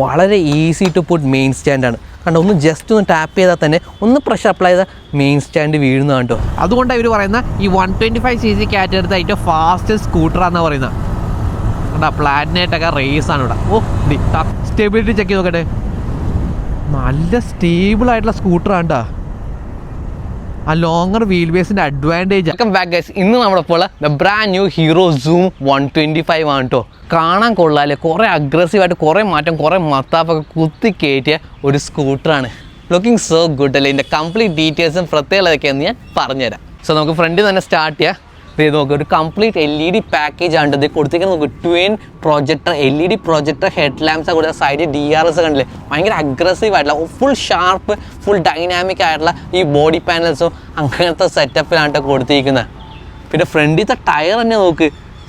വളരെ easy to put main സ്റ്റാൻഡാണ് കണ്ടോ ഒന്ന് ജസ്റ്റ് ഒന്ന് ടാപ്പ് ചെയ്താൽ തന്നെ ഒന്ന് പ്രഷർ അപ്ലൈ ചെയ്താൽ മെയിൻ സ്റ്റാൻഡ് വീഴുന്ന കണ്ടോ അതുകൊണ്ടാണ് ഇവർ പറയുന്നത് ഈ one twenty five C C category ഏറ്റവും ഫാസ്റ്റസ്റ്റ് സ്കൂട്ടറാണെന്ന് പറയുന്നത് കണ്ടാ പ്ലാറ്റിനേറ്റൊക്കെ റേസ് ആണ് ഇവിടെ. ഓ സ്റ്റെബിലിറ്റി ചെക്ക് ചെയ്ത് നോക്കട്ടെ. നല്ല സ്റ്റേബിൾ ആയിട്ടുള്ള സ്കൂട്ടറാണ് കേട്ടോ ആ ലോങ്ങർ വീൽ ബേസിന്റെ അഡ്വാന്റേജ് വെൽക്കം ബാക്ക് ഇന്ന് നമ്മളിപ്പോൾ the brand new Hero Zoom one twenty five ആണ് കേട്ടോ കാണാൻ കൊള്ളാല്ലേ? കുറേ അഗ്രസീവായിട്ട് കുറേ മാറ്റം കുറേ മത്താപ്പൊക്കെ കുത്തി കയറ്റിയ ഒരു സ്കൂട്ടറാണ് ലുക്കിംഗ് സോ ഗുഡ് അല്ലേ? ഇതിന്റെ കംപ്ലീറ്റ് ഡീറ്റെയിൽസും പ്രത്യേകതയൊക്കെയെന്ന് ഞാൻ പറഞ്ഞുതരാം. സോ നമുക്ക് ഫ്രണ്ടിൽ തന്നെ സ്റ്റാർട്ട് ചെയ്യാം. ഇത് നോക്കുക ഒരു complete L E D package ആണ് ഇത്. കൊടുത്തിരിക്കുന്നത് നോക്ക്. Twin projector L E D projector head lamps കൊടുത്ത സൈഡിൽ ഡി ആർ എസ് കണ്ടില്ലേ? ഭയങ്കര അഗ്രസീവ് ആയിട്ടുള്ള ഫുൾ ഷാർപ്പ് ഫുൾ ഡൈനാമിക് ആയിട്ടുള്ള ഈ ബോഡി പാനൽസും അങ്ങനത്തെ സെറ്റപ്പിലാണ് കൊടുത്തിരിക്കുന്നത് പിന്നെ ഫ്രണ്ടിലത്തെ ടയർ തന്നെ നോക്ക്.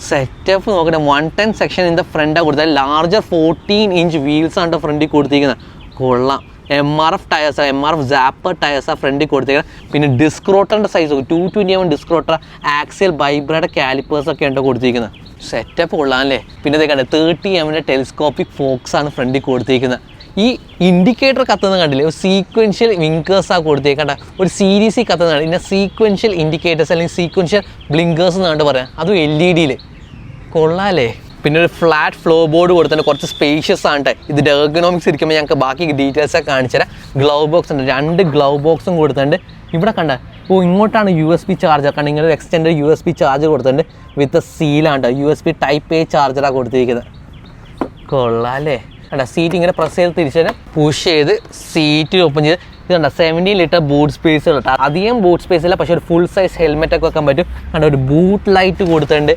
സെറ്റപ്പ് നോക്കട്ടെ one ten section in the ഫ്രണ്ടാണ് കൊടുത്തത്. ലാർജർ ഫോർട്ടീൻ ഇഞ്ച് വീൽസ് ആണ് ഫ്രണ്ടിൽ കൊടുത്തിരിക്കുന്നത് കൊള്ളാം. M R F tyres M R F Zapper tyres ഫ്രണ്ടിൽ കൊടുത്തിരിക്കുന്നത് പിന്നെ ഡിസ്ക്രോട്ടറിന്റെ size two twenty M disc rotor axial ബൈബ്രയുടെ calipers ഒക്കെ ഉണ്ട് കൊടുത്തിരിക്കുന്നത് സെറ്റപ്പ് കൊള്ളാം അല്ലേ പിന്നെ ഇതേ കണ്ടത് തേർട്ടി എമ്മിന്റെ ടെലിസ്കോപ്പിക് ഫോക്സ് ആണ് ഫ്രണ്ടിൽ കൊടുത്തിരിക്കുന്നത് ഈ ഇൻഡിക്കേറ്റർ കത്തുന്നത് കണ്ടില്ലേ? ഒരു സീക്വൻഷ്യൽ വിങ്കേഴ്സ് ആ കൊടുത്തേക്കണ്ട ഒരു സീരീസിൽ കത്തുന്നതാണ് ഇതിന്റെ സീക്വൻഷ്യൽ ഇൻഡിക്കേറ്റേഴ്സ് അല്ലെങ്കിൽ സീക്വൻഷ്യൽ ബ്ലിങ്കേഴ്സ് എന്നാണ് പറയാം അതും എൽ ഇ ഡിയിൽ കൊള്ളാലേ പിന്നെ ഒരു ഫ്ലാറ്റ് ഫ്ലോ ബോർഡ് കൊടുത്തിട്ട് കുറച്ച് സ്പേഷ്യസ് ആണ് ഇത് ഇതിന്റെ എർഗണോമിക്സ് ഇരിക്കുമ്പോൾ ഞങ്ങൾക്ക് ബാക്കി ഡീറ്റെയിൽസ് ഒക്കെ കാണിച്ചുതരാം ഗ്ലൗ ബോക്സ് ഉണ്ട്. രണ്ട് ഗ്ലൗ ബോക്സും കൊടുത്തിട്ടുണ്ട്. ഇവിടെ കണ്ട ഓ ഇങ്ങോട്ടാണ് യു എസ് ബി ചാർജർ കണ്ട ഇങ്ങനെ ഒരു extend U S B charger കൊടുത്തിട്ടുണ്ട്. With സീലാണ് U S B type A ചാർജറാണ് കൊടുത്തിരിക്കുന്നത്. കൊള്ളാല്ലേ? കണ്ട സീറ്റ് ഇങ്ങനെ പ്രസ് ചെയ്ത് തിരിച്ചു പുഷ് ചെയ്ത് സീറ്റ് ഓപ്പൺ ചെയ്ത്. ഇത് കണ്ട സെവന്റീൻ ലിറ്റർ ബൂട്ട് സ്പേസ് കേട്ടോ അധികം ബൂട്ട് സ്പേസ് ഇല്ല പക്ഷേ ഒരു ഫുൾ സൈസ് ഹെൽമെറ്റ് ഒക്കെ വെക്കാൻ പറ്റും. കണ്ട ഒരു ബൂട്ട് ലൈറ്റ് കൊടുത്തിട്ടുണ്ട്.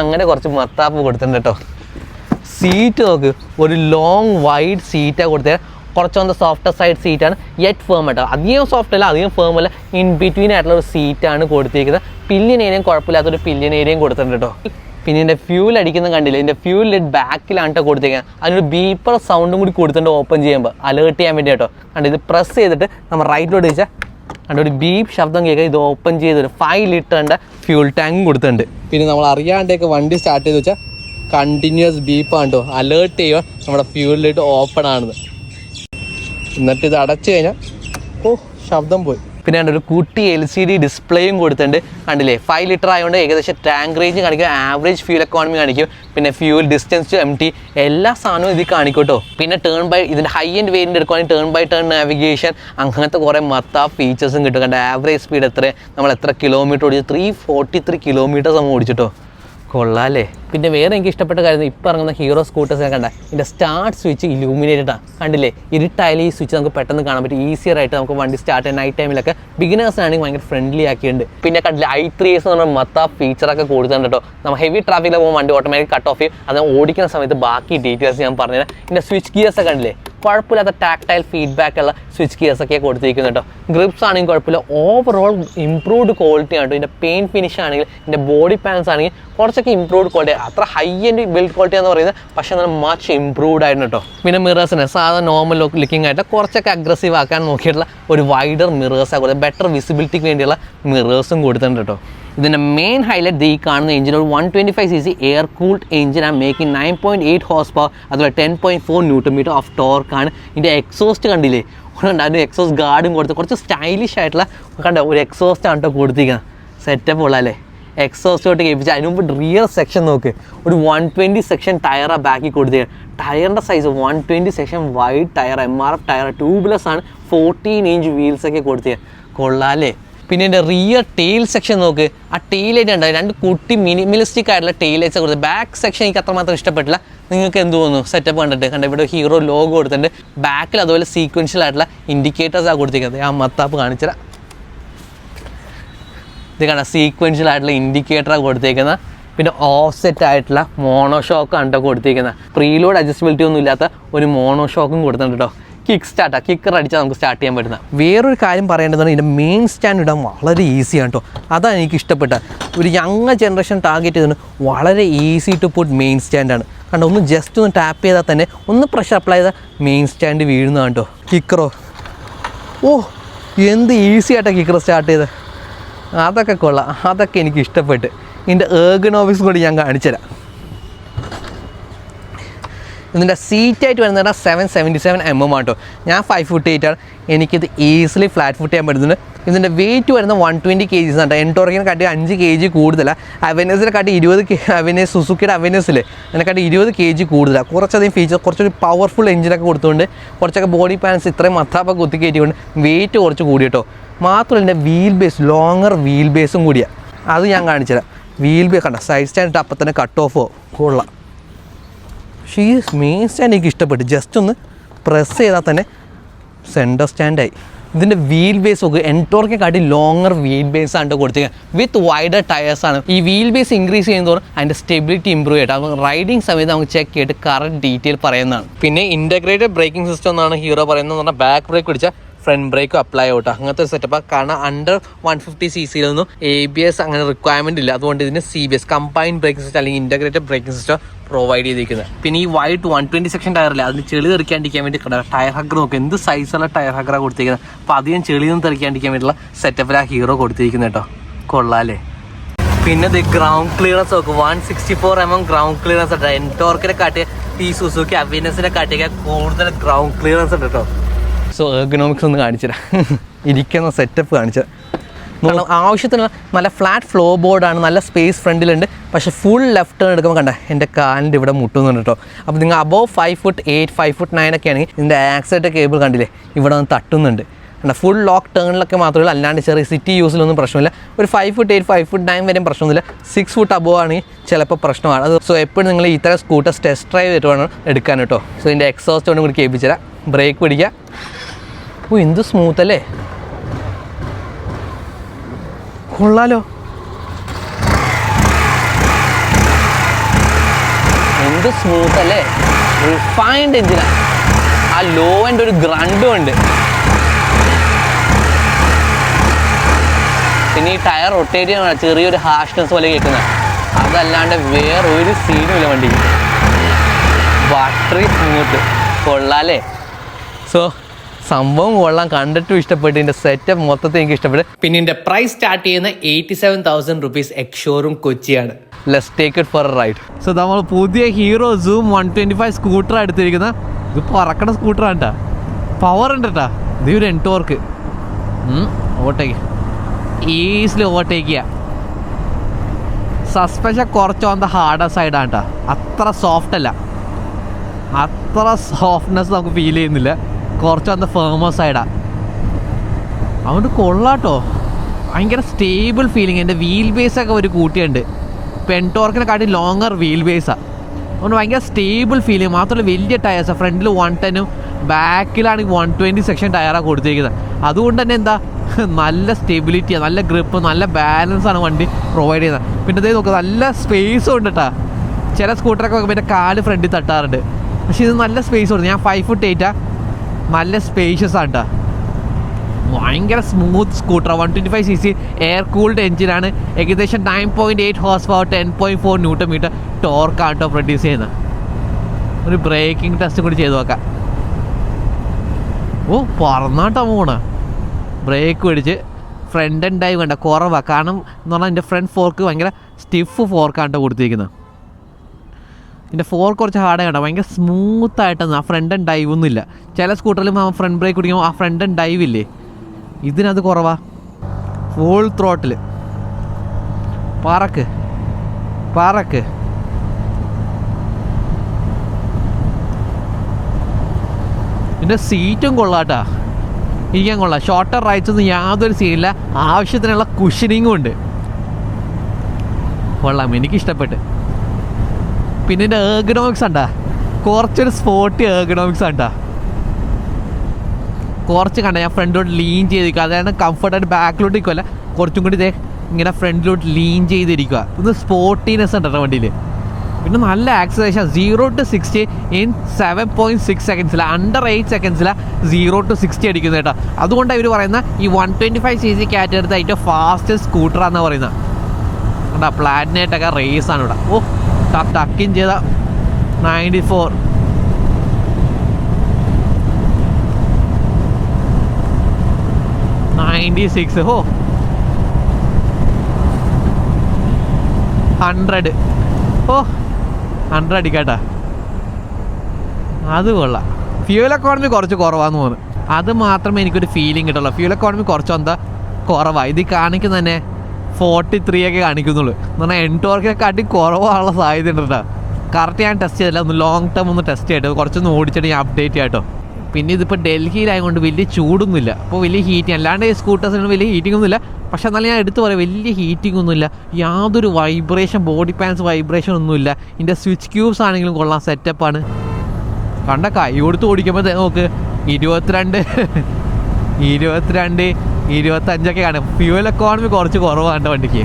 അങ്ങനെ കുറച്ച് മത്താപ്പ് കൊടുത്തിട്ടുണ്ട് കേട്ടോ. സീറ്റ് നോക്ക്. ഒരു ലോങ് വൈഡ് സീറ്റാണ് കൊടുത്തത് കുറച്ചൊന്ന് സോഫ്റ്റ് സൈഡ് സീറ്റാണ് യെറ്റ് ഫേം കേട്ടോ അധികം സോഫ്റ്റ് അല്ല അധികം ഫേം അല്ല. ഇൻ ബിറ്റ്വീൻ ആയിട്ടുള്ള ഒരു സീറ്റാണ് കൊടുത്തിരിക്കുന്നത്. പില്ലിയൻ ഏരിയയും കുഴപ്പമില്ലാത്തൊരു പില്ലിയൻ ഏരിയയും കൊടുത്തിട്ടുണ്ട് കേട്ടോ. പിന്നെ എന്റെ ഫ്യൂൽ അടിക്കുന്ന കണ്ടില്ല? എന്റെ ഫ്യൂൽ ലിഡ് ബാക്കിലാണ് കേട്ടോ കൊടുത്തിരിക്കുന്നത്. അതിനൊരു ബീപ്പർ സൗണ്ടും കൂടി കൊടുത്തിട്ടുണ്ട് ഓപ്പൺ ചെയ്യുമ്പോൾ അലേർട്ട് ചെയ്യാൻ വേണ്ടി കേട്ടോ. കണ്ടിത് പ്രസ് ചെയ്തിട്ട് നമ്മൾ റൈറ്റിലോട്ട് വെച്ചാൽ കണ്ട ഒരു ബീപ് ശബ്ദം കേൾക്കുക ഇത് ഓപ്പൺ ചെയ്തൊരു ഫൈവ് ലിറ്ററിന്റെ ഫ്യൂൾ ടാങ്ക് കൊടുത്തിട്ടുണ്ട്. പിന്നെ നമ്മൾ അറിയാണ്ടൊക്കെ വണ്ടി സ്റ്റാർട്ട് ചെയ്ത് വെച്ചാൽ കണ്ടിന്യൂസ് ബീപ്പ് ആണ്ടോ അലേർട്ട് ചെയ്യുക നമ്മുടെ ഫ്യൂൽ ലിറ്റ് ഓപ്പൺ ആണെന്ന്. എന്നിട്ട് ഇത് അടച്ചു കഴിഞ്ഞാൽ ഓ ശബ്ദം പോയി. പിന്നെ ഒരു കുട്ടി എൽ സി ഡി ഡിസ്പ്ലേയും കൊടുത്തിട്ടുണ്ട്. കണ്ടില്ലേ? ഫൈവ് ലിറ്റർ ആയതുകൊണ്ട് ഏകദേശം ടാങ്ക് റേഞ്ച് കാണിക്കും. ആവറേജ് ഫ്യൂൽ എക്കോണമി കാണിക്കും. പിന്നെ fuel distance to empty എല്ലാ സാധനവും ഇതിൽ കാണിക്കും കേട്ടോ പിന്നെ ടേൺ ബൈ ഇതിന്റെ ഹൈ എൻഡ് വേരിയന്റ് എടുക്കുകയാണെങ്കിൽ ടേൺ ബൈ ടേൺ നാവിഗേഷൻ അങ്ങനത്തെ കുറേ മത്ത ഫീച്ചേഴ്സും കിട്ടും. കണ്ട? ആവറേജ് സ്പീഡ് എത്ര നമ്മൾ എത്ര കിലോമീറ്റർ ഓടിച്ചു ത്രീ ഫോർട്ടി ത്രീ കിലോമീറ്റേഴ്സ് നമ്മൾ ഓടിച്ചിട്ടോ? കൊള്ളാല്ലേ പിന്നെ വേറെ എനിക്ക് ഇഷ്ടപ്പെട്ട കാര്യം ഇപ്പോൾ ഇറങ്ങുന്ന ഹീറോ സ്കൂട്ടേഴ്സ് കണ്ട. ഇതിന്റെ സ്റ്റാർട്ട് സ്വിച്ച് ഇലൂമിനേറ്റഡ് ആണ് കണ്ടില്ലേ? ഇരുട്ടായാലും ഈ സ്വിച്ച് നമുക്ക് പെട്ടെന്ന് കാണാൻ പറ്റും. ഈസിയർ ആയിട്ട് നമുക്ക് വണ്ടി സ്റ്റാർട്ട് ചെയ്യാൻ നൈറ്റ് ടൈമിലൊക്കെ ബിഗിനേഴ്സ് ആണെങ്കിൽ ഭയങ്കര ഫ്രണ്ട്ലി ആക്കിയിട്ടുണ്ട്. പിന്നെ കണ്ടില്ലേ? ഐ ത്രീ എസ് എന്ന് പറഞ്ഞ മത്ത ഫീച്ചറൊക്കെ കൊടുത്തിട്ടുണ്ട് കേട്ടോ. നമ്മൾ ഹെവി ട്രാഫിക്കിൽ പോകുമ്പോൾ വണ്ടി ഓട്ടോമാറ്റിക് കട്ട് ഓഫ് ചെയ്യും. അത് ഓടിക്കുന്ന സമയത്ത് ബാക്കി ഡീറ്റെയിൽസ് ഞാൻ പറഞ്ഞുതരാം. ഇതിന്റെ സ്വിച്ച് ഗിയേഴ്സ് ഒക്കെ കണ്ടില്ലേ? കുഴപ്പമില്ലാത്ത ടാക്ടൈൽ ഫീഡ്ബാക്ക് ഉള്ള സ്വിച്ച് ഗിയേഴ്സ് ഒക്കെ കൊടുത്തിരിക്കുന്നു കേട്ടോ ഗ്രിപ്സ് ആണെങ്കിൽ കുഴപ്പമില്ല. ഓവറോൾ ഇംപ്രൂവ്ഡ് ക്വാളിറ്റി ആണ് ഇതിന്റെ പെയിൻ ഫിനിഷ് ആണെങ്കിൽ ഇതിന്റെ ബോഡി പാൻസ് ആണെങ്കിൽ കുറച്ചൊക്കെ ഇംപ്രൂവ്ഡ് ക്വാളിറ്റി അത്ര ഹൈ എൻഡ് ബിൽഡ് ക്വാളിറ്റി എന്ന് പറയുന്നത് പക്ഷേ നല്ല മച്ച് ഇംപ്രൂവ്ഡ് ആയിരുന്നു കേട്ടോ പിന്നെ മിറേഴ്സിന് സാധാരണ നോർമൽ ലുക്കിംഗ് ആയിട്ട് കുറച്ചൊക്കെ അഗ്രസീവ് ആക്കാൻ നോക്കിയിട്ടുള്ള ഒരു വൈഡർ മിറേഴ്സ് കൊടുത്തത്. ബെറ്റർ വിസിബിലിറ്റിക്ക് വേണ്ടിയുള്ള മിറേഴ്സും കൊടുത്തിട്ടുണ്ട് കേട്ടോ ഇതിന്റെ മെയിൻ ഹൈലൈറ്റ് ഈ കാണുന്ന എഞ്ചിൻ ഒരു one twenty five C C air cooled engine ആണ്. Making nine point eight horse power അതുപോലെ ten point four newton metre of ടോർക്കാണ് ഇതിന്റെ എക്സോസ്റ്റ് കണ്ടില്ലേ? ഉണ്ട് എക്സോസ് ഗാർഡും കൊടുത്ത് കുറച്ച് സ്റ്റൈലിഷ് ആയിട്ടുള്ള കണ്ട ഒരു എക്സോസ്റ്റ് ആണ് കേട്ടോ കൊടുത്തിരിക്കുന്നത്. സെറ്റപ്പ് ഉള്ളല്ലേ എക്സോസ്റ്റോട്ട് കേൾപ്പിച്ച് അതിന് മുമ്പ് റിയർ സെക്ഷൻ നോക്ക്. ഒരു വൺ ട്വന്റി സെക്ഷൻ ടയറാണ് ബാക്കി കൊടുത്തിരിക്കുക ടയറിന്റെ size one twenty section wide tyre M R F tyre tubeless ആണ്. ഫോർട്ടീൻ ഇഞ്ച് വീൽസൊക്കെ ഒക്കെ കൊള്ളാം കൊള്ളാല്ലേ പിന്നെ എന്റെ റിയർ ടെയിൽ സെക്ഷൻ നോക്ക്. ആ ടെയിൽ ലൈറ്റ് ഉണ്ട് രണ്ട് കുട്ടി മിനിമലിസ്റ്റിക് ആയിട്ടുള്ള ടെയിൽ ലൈറ്റ്സ് കൊടുത്തത് ബാക്ക് സെക്ഷൻ എനിക്ക് അത്രമാത്രം ഇഷ്ടപ്പെട്ടില്ല. നിങ്ങൾക്ക് എന്ത് തോന്നുന്നു? സെറ്റപ്പ് കണ്ടിട്ട്. കണ്ട ഇവിടെ ഹീറോ ലോഗോ കൊടുത്തിട്ടുണ്ട്. ബാക്കിൽ അതുപോലെ സീക്വൻഷ്യൽ ആയിട്ടുള്ള ഇൻഡിക്കേറ്റേഴ്സ് ആ കൊടുത്തിരിക്കുന്നത്. ആ മത്താപ്പ് കാണിച്ചുതരാം ഇത് കണ്ട സീക്വൻഷ്യൽ ആയിട്ടുള്ള ഇൻഡിക്കേറ്ററാണ് കൊടുത്തേക്കുന്നത് പിന്നെ ഓഫ്സെറ്റ് ആയിട്ടുള്ള മോണോ ഷോക്ക് ആണ് കൊടുത്തിരിക്കുന്നത്. പ്രീലോഡ് അഡ്ജസ്റ്റബിലിറ്റി ഒന്നും ഇല്ലാത്ത ഒരു മോണോ ഷോക്കും കൊടുത്തിട്ടുണ്ട് കേട്ടോ കിക്ക് സ്റ്റാർട്ടാണ് കിക്കർ അടിച്ചാൽ നമുക്ക് സ്റ്റാർട്ട് ചെയ്യാൻ പറ്റുന്ന. വേറൊരു കാര്യം പറയേണ്ടതാണ് ഇതിന്റെ മെയിൻ സ്റ്റാൻഡ് ഇടാൻ വളരെ ഈസിയാണ് കേട്ടോ അതാണ് എനിക്ക് ഇഷ്ടപ്പെട്ട. ഒരു യങ് ജനറേഷൻ ടാർഗറ്റ് ചെയ്തതിന് വളരെ ഈസി ടു പുട്ട് മെയിൻ സ്റ്റാൻഡാണ് കണ്ടോ ഒന്ന് ജസ്റ്റ് ഒന്ന് ടാപ്പ് ചെയ്താൽ തന്നെ ഒന്ന് പ്രഷർ അപ്ലൈ ചെയ്താൽ മെയിൻ സ്റ്റാൻഡ് വീഴുന്നതാണ് കേട്ടോ കിക്കറോ ഓ. എന്ത് ഈസി ആയിട്ടാണ് കിക്കർ സ്റ്റാർട്ട് ചെയ്തത് അതൊക്കെ കൊള്ളാം. അതൊക്കെ എനിക്ക് ഇഷ്ടപ്പെട്ട്. ഇതിന്റെ ഏർഗണോമിക്സ് കൂടി ഞാൻ കാണിച്ചുതരാം. ഇതിന്റെ സീറ്റ് ആയിട്ട് വരുന്നത് seven seventy seven M M ആട്ടോ. ഞാൻ ഫൈവ് ഫുട്ട് എയ്റ്റ് ആണ്. എനിക്കിത് ഈസിലി ഫ്ലാറ്റ് ഫുട്ട് ചെയ്യാൻ പറ്റുന്നുണ്ട്. ഇതിന്റെ വെയിറ്റ് വരുന്ന വൺ ട്വന്റി കെ ജിസ് ആണ് എൻടോർക്കിനെ കാട്ടി അഞ്ച് കെ ജി കൂടുതലാണ് അവനസിനെ കാട്ടി ഇരുപത് അവനസ് സുസുക്കിയുടെ അവനസിൽ അതിനെക്കാട്ടി ഇരുപത് കെ ജി കൂടുതലാണ് കുറച്ചധികം ഫീച്ചർ കുറച്ചൊരു പവർഫുൾ എഞ്ചിനൊക്കെ കൊടുത്തുകൊണ്ട് കുറച്ചൊക്കെ ബോഡി പാൻസ് ഇത്രയും മത്താപ്പൊക്കെ കുത്തി കയറ്റിക്കൊണ്ട് വെയിറ്റ് കുറച്ച് കൂടി കേട്ടോ. മാത്രമല്ല എന്റെ വീൽ ബേസ് ലോങ്ങർ വീൽ ബേസും കൂടിയാണ് അത് ഞാൻ കാണിച്ചുതരാം. വീൽ ബേ കണ്ട? സൈഡ് സ്റ്റാൻഡ് അപ്പം തന്നെ കട്ട് ഓഫോ കൊള്ളാം. പക്ഷേ ഈ മെയിൻ സ്റ്റാൻഡ് എനിക്ക് ഇഷ്ടപ്പെട്ടു. ജസ്റ്റ് ഒന്ന് പ്രസ് ചെയ്താൽ തന്നെ സെന്റർ സ്റ്റാൻഡായി ഇതിന്റെ വീൽ ബേസ് ഒക്കെ എൻടോർക്കെക്കാട്ടി ലോങ്ങർ വീൽ ബേസ് ആണ് കൊടുത്തിരിക്കുന്നത് വിത്ത് വൈഡർ ടയേഴ്സ് ആണ്. ഈ വീൽ ബേസ് ഇൻക്രീസ് ചെയ്യുന്നതോറും അതിന്റെ സ്റ്റെബിലിറ്റി ഇമ്പ്രൂവ് ചെയ്യട്ടെ. അപ്പോൾ റൈഡിങ് സമയത്ത് നമുക്ക് ചെക്ക് ചെയ്തിട്ട് കറക്റ്റ് ഡീറ്റെയിൽ പറയുന്നതാണ്. പിന്നെ ഇന്റഗ്രേറ്റഡ് ബ്രേക്കിംഗ് സിസ്റ്റം എന്നാണ് ഹീറോ പറയുന്നത് പറഞ്ഞാൽ ബാക്ക് ബ്രേക്ക് പിടിച്ചാൽ ഫ്രണ്ട് ബ്രേക്കും അപ്ലൈ ആവട്ടോ. അങ്ങനത്തെ ഒരു സെറ്റപ്പ് കാരണം അണ്ടർ വൺ ഫിഫ്റ്റി സി സിയിലൊന്നും എ ബി എസ് അങ്ങനെ റിക്വയർമെന്റ് ഇല്ല. അതുകൊണ്ട് ഇതിന് C B S combined braking system അല്ലെങ്കിൽ ഇന്റഗ്രേറ്റഡ് ബ്രേക്കിംഗ് സിസ്റ്റം പ്രൊവൈഡ് ചെയ്തിരിക്കുന്നത് പിന്നെ ഈ വൈറ്റ് വൺ ട്വന്റി സെക്ഷൻ ടയറില്ല അതിന് ചെളി തെറിക്കാണ്ടിരിക്കാൻ വേണ്ടി ടയർ ഹഗ്ഗർ നോക്കുക എന്ത് സൈസുള്ള ടയർ ഹഗ്ഗറാണ് കൊടുത്തിരിക്കുന്നത് അപ്പോൾ അധികം ചെളിയൊന്നും തെറിക്കാണ്ടിരിക്കാൻ വേണ്ടിയുള്ള ആ ഹീറോ കൊടുത്തിരിക്കുന്നത് കേട്ടോ കൊള്ളാല്ലേ? പിന്നെ ഇത് ഗ്രൗണ്ട് ക്ലിയറൻസ് നോക്കും. One sixty four M M ground clearance ഉണ്ട് എൻടോർക്കിനെ കാട്ടിയ ഈ സുസുക്കി അവിനസിനെ കാട്ടിയൊക്കെ കൂടുതൽ ഗ്രൗണ്ട് ക്ലിയറൻസ് ഉണ്ട് കേട്ടോ സോ എർഗണോമിക്സ് ഒന്ന് കാണിച്ചുതരാം. ഇരിക്കുന്ന സെറ്റപ്പ് കാണിച്ചുതരാം കാരണം ആവശ്യത്തിന് നല്ല ഫ്ലാറ്റ് ഫ്ലോ ബോർഡാണ് നല്ല സ്പേസ് ഫ്രണ്ടിലുണ്ട് പക്ഷേ ഫുൾ ലെഫ്റ്റ് ടേൺ എടുക്കുമ്പോൾ കണ്ട എന്റെ കാലിന്റെ ഇവിടെ മുട്ടുന്നുണ്ട് കേട്ടോ അപ്പോൾ നിങ്ങൾ above five foot eight five foot nine ഒക്കെ ആണെങ്കിൽ ഇതിന്റെ ആക്സൈഡ് കേബിൾ കണ്ടില്ലേ ഇവിടെ ഒന്ന് തട്ടുന്നുണ്ട്. കണ്ട ഫുൾ ലോക്ക് ടേണിലൊക്കെ മാത്രമേ ഉള്ളൂ. അല്ലാണ്ട് ചെറിയ സിറ്റി യൂസിലൊന്നും പ്രശ്നമില്ല. ഒരു five foot eight five foot nine വരെയും പ്രശ്നമൊന്നുമില്ല. സിക്സ് ഫുട്ട് അബോവ് ആണെങ്കിൽ ചിലപ്പോൾ പ്രശ്നമാണ്. അത് സോ എപ്പോഴും നിങ്ങൾ ഇത്തരം സ്കൂട്ടർ ടെസ്റ്റ് ഡ്രൈവ് ചെയ്തിട്ട് വേണം എടുക്കാൻ കേട്ടോ സോ ഇതിന്റെ എക്സോസ്റ്റ് കൊണ്ട് കൂടി കേൾപ്പിച്ചുതരാം. ബ്രേക്ക് പിടിക്കുക. ഓ എന്ത് സ്മൂത്ത് അല്ലേ കൊള്ളാലോ. എന്ത് സ്മൂത്ത് അല്ലേ റിഫൈൻഡ് എഞ്ചിനാണ് ആ ലോ എന്റെ ഒരു ഗ്രണ്ടും ഉണ്ട്. പിന്നെ ഈ ടയർ റൊട്ടേറ്റ് ചെയ്യാൻ ചെറിയൊരു ഹാഷ്നെസ് പോലെ കേൾക്കുന്നത്. അതല്ലാണ്ട് വേറെ ഒരു സീനും ഇല്ല വണ്ടിക്ക്. Buttery smooth കൊള്ളാലേ. സോ സംഭവം കൊള്ളാം. കണ്ടിട്ടും ഇഷ്ടപ്പെട്ടു. ഇതിന്റെ സെറ്റപ്പ് മൊത്തത്തിൽ എനിക്ക് ഇഷ്ടപ്പെട്ടു. പിന്നെ ഇതിന്റെ പ്രൈസ് സ്റ്റാർട്ട് ചെയ്യുന്ന eighty seven thousand rupees ex showroom കൊച്ചിയാണ്. Let's take it for a ride so നമ്മൾ പുതിയ Hero Zoom one twenty five scooter എടുത്തിരിക്കുന്ന ഇത് പറക്കണ സ്കൂട്ടറാണ് കേട്ടാ പവർ ഉണ്ട് കേട്ടാ ഇത് ഒരു എൻടോർക്ക് ഓവർടേക്ക് ഈസിലി ഓവർടേക്ക് ചെയ്യാം. സസ്പെൻഷൻ കുറച്ച് ഓൺ ദ ഹാർഡർ സൈഡാണ് കേട്ടോ അത്ര സോഫ്റ്റ് അല്ല. അത്ര സോഫ്റ്റ്നെസ് നമുക്ക് ഫീൽ ചെയ്യുന്നില്ല. കുറച്ച് അന്ന് ഫേമസ് സൈഡാണ് അതുകൊണ്ട് കൊള്ളാട്ടോ. ഭയങ്കര സ്റ്റേബിൾ ഫീലിംഗ് എന്റെ വീൽ ബേസ് ഒക്കെ ഒരു കൂട്ടിയുണ്ട്. പെൻടോർക്കിനെ കാട്ടി ലോങ്ങർ വീൽ ബേസാണ് അതുകൊണ്ട് ഭയങ്കര സ്റ്റേബിൾ ഫീലിംഗ് മാത്രമല്ല വലിയ ടയേഴ്സാണ് ഫ്രണ്ടിൽ വൺ ടെനും ബാക്കിലാണെങ്കിൽ വൺ ട്വന്റി സെക്ഷൻ ടയറാണ് കൊടുത്തിരിക്കുന്നത്. അതുകൊണ്ട് തന്നെ എന്താ? നല്ല സ്റ്റെബിലിറ്റിയാണ് നല്ല ഗ്രിപ്പ് നല്ല ബാലൻസാണ് വണ്ടി പ്രൊവൈഡ് ചെയ്യുന്നത്. പിന്നെ അതേ നോക്കുക നല്ല സ്പേസും ഉണ്ട് കേട്ടോ ചില സ്കൂട്ടറൊക്കെ എന്റെ കാൽ ഫ്രണ്ടിൽ തട്ടാറുണ്ട്. പക്ഷേ ഇത് നല്ല സ്പേസ് ഉണ്ട്. ഞാൻ ഫൈവ് ഫുട്ട് എയ്റ്റാ നല്ല സ്പേഷ്യസ് ആണ് ഭയങ്കര smooth scooter one twenty five C C air cooled എഞ്ചിനാണ് ഏകദേശം nine point eight horse power ten point four newton metre ടോർക്കാണ് കേട്ടോ പ്രൊഡ്യൂസ് ചെയ്യുന്നത് ഒരു ബ്രേക്കിംഗ് ടെസ്റ്റ് കൂടി ചെയ്ത് നോക്കാം. ഓ പറന്നാട്ടോ പോണ ബ്രേക്ക് പിടിച്ച് ഫ്രണ്ട് ആൻഡ് ഡൈവ് വേണ്ട കുറവാണ് കാരണം എന്ന് പറഞ്ഞാൽ എന്റെ ഫ്രണ്ട് ഫോർക്ക് ഭയങ്കര സ്റ്റിഫ് ഫോർക്കാണ് കൊടുത്തിരിക്കുന്നത് ഇതിന്റെ ഫോർ കുറച്ച് ഹാർഡ് ആയിട്ടോ ഭയങ്കര സ്മൂത്ത് ആയിട്ടാണ് ആ ഫ്രണ്ട് ആൻഡ് ഡൈവ് ഒന്നും ഇല്ല. ചില സ്കൂട്ടറിലും ആ ഫ്രണ്ട് ബ്രേക്ക് പിടിക്കുമ്പോൾ ആ ഫ്രണ്ട് ആൻഡ് ഡൈവ് ഇല്ലേ? ഇതിനത് കുറവാ. ഫുൾ ത്രോട്ടിൽ പറക്ക്. പറക്ക്. ഇതിന്റെ സീറ്റും കൊള്ളാട്ടാ. ഇരിക്കാൻ കൊള്ളാം. ഷോർട്ടർ റൈറ്റ്സ് ഒന്നും യാതൊരു സീനില്ല ആവശ്യത്തിനുള്ള കുഷനിങ്ങും ഉണ്ട്. കൊള്ളാം. എനിക്കിഷ്ടപ്പെട്ട്. പിന്നെ ഇതിന്റെ ഏർഗണോമിക്സ് ഉണ്ടാ കുറച്ചൊരു സ്പോർട്ടി ഏർഗണോമിക്സ് ഉണ്ടാ കുറച്ച് കണ്ട ഞാൻ ഫ്രണ്ടിലോട്ട് ലീൻ ചെയ്തിരിക്കുക അതായത് കംഫർട്ടായിട്ട് ബാക്കിലോട്ട് നിൽക്കുമല്ല കുറച്ചും കൂടി ഇതേ ഇങ്ങനെ ഫ്രണ്ടിലോട്ട് ലീൻ ചെയ്തിരിക്കുക ഒന്ന് സ്പോർട്ടിനെസ് ഉണ്ട് കേട്ടോ വണ്ടിയിൽ പിന്നെ നല്ല acceleration zero to sixty in seven point six സെക്കൻഡ്സിലാണ് under eight സെക്കൻഡ്സിലാണ് സീറോ ടു സിക്സ്റ്റി അടിക്കുന്നത് കേട്ടോ അതുകൊണ്ടാണ് ഇവർ പറയുന്ന ഈ one twenty five C C category ഏറ്റവും ഫാസ്റ്റസ്റ്റ് സ്കൂട്ടറാണെന്ന് പറയുന്നത് കണ്ടാ പ്ലാറ്റിനേറ്റൊക്കെ റേസാണ് ഇവിടെ. ഓ ടക്കിൻ ചെയ്ത നയന്റി ഫോർ നയന്റി സിക്സ് ഹോ ഹൺഡ്രഡ് ഓ ഹൺഡ്രഡ് അടിക്കാട്ടാ. അത് കൊള്ളാം. ഫ്യൂൽ എക്കോണമി കുറച്ച് കുറവാന്ന് തോന്നുന്നു. അത് മാത്രമേ എനിക്കൊരു ഫീലിംഗ് കിട്ടുള്ളൂ. ഫ്യൂൽ എക്കോണമി കുറച്ച് എന്താ? കുറവാണ് ഇത് കാണിക്കുന്ന തന്നെ ഫോർട്ടി ത്രീ ഒക്കെ കാണിക്കുന്നുള്ളൂ. എന്ന് പറഞ്ഞാൽ എന്റോർക്കിനെ കാട്ടി കുറവാനുള്ള സാധ്യത ഉണ്ട് കേട്ടോ കറക്റ്റ് ഞാൻ ടെസ്റ്റ് ചെയ്തില്ല. ഒന്ന് ലോങ് ടേം ഒന്ന് ടെസ്റ്റ് ചെയ്തിട്ട് കുറച്ചൊന്ന് ഓടിച്ചിട്ട് ഞാൻ അപ്ഡേറ്റ് ചെയ്യാട്ടോ പിന്നെ ഇതിപ്പോൾ ഡൽഹിയിലായതുകൊണ്ട് വലിയ ചൂടൊന്നുമില്ല. അപ്പോൾ വലിയ ഹീറ്റിംഗ് അല്ലാണ്ട് ഈ സ്കൂട്ടേഴ്സിന് വലിയ ഹീറ്റിംഗ് ഒന്നുമില്ല. പക്ഷെ എന്നാലും ഞാൻ എടുത്തു പറയാം വലിയ ഹീറ്റിംഗ് ഒന്നുമില്ല. യാതൊരു വൈബ്രേഷൻ ബോഡി പാൻസ് വൈബ്രേഷൻ ഒന്നുമില്ല. ഇതിന്റെ സ്വിച്ച് ക്യൂബ്സ് ആണെങ്കിലും കൊള്ളാം. സെറ്റപ്പാണ് കണ്ട കൈ കൊടുത്ത് ഓടിക്കുമ്പോൾ നോക്ക്. ഇരുപത്തിരണ്ട്. ഇരുപത്തിരണ്ട്. ഇരുപത്തഞ്ചൊക്കെ കാണും. ഫ്യൂൽ എക്കോണമി കുറച്ച് കുറവാണ് വണ്ടിക്ക്.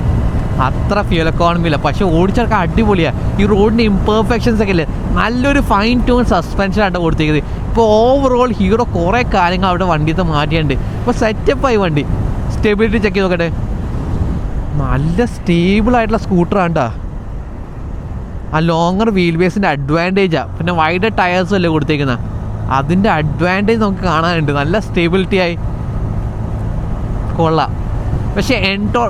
അത്ര ഫ്യൂൽ എക്കോണമി ഇല്ല. പക്ഷെ ഓടിച്ചൊക്കെ അടിപൊളിയാണ് ഈ റോഡിന്റെ ഇംപെർഫെക്ഷൻസ് ഒക്കെ ഇല്ലേ? നല്ലൊരു ഫൈൻ ട്യൂൺ സസ്പെൻഷനാണ് കൊടുത്തിരിക്കുന്നത്. ഇപ്പോൾ ഓവറോൾ ഹീറോ കുറേ കാര്യങ്ങൾ അവിടെ വണ്ടിയത്തെ മാറ്റിയിട്ടുണ്ട്. ഇപ്പോൾ സെറ്റപ്പായി വണ്ടി. സ്റ്റെബിലിറ്റി ചെക്ക് ചെയ്ത് നോക്കട്ടെ. നല്ല സ്റ്റേബിൾ ആയിട്ടുള്ള സ്കൂട്ടറാണ് ആ ലോങ്ങർ വീൽ ബേസിന്റെ അഡ്വാന്റേജാണ് പിന്നെ വൈഡ് ടയേഴ്സും അല്ലേ കൊടുത്തേക്കുന്നത് അതിന്റെ അഡ്വാന്റേജ് നമുക്ക് കാണാനുണ്ട്. നല്ല സ്റ്റേബിലിറ്റി ആയി. കൊള്ളാം. പക്ഷേ എൻടോ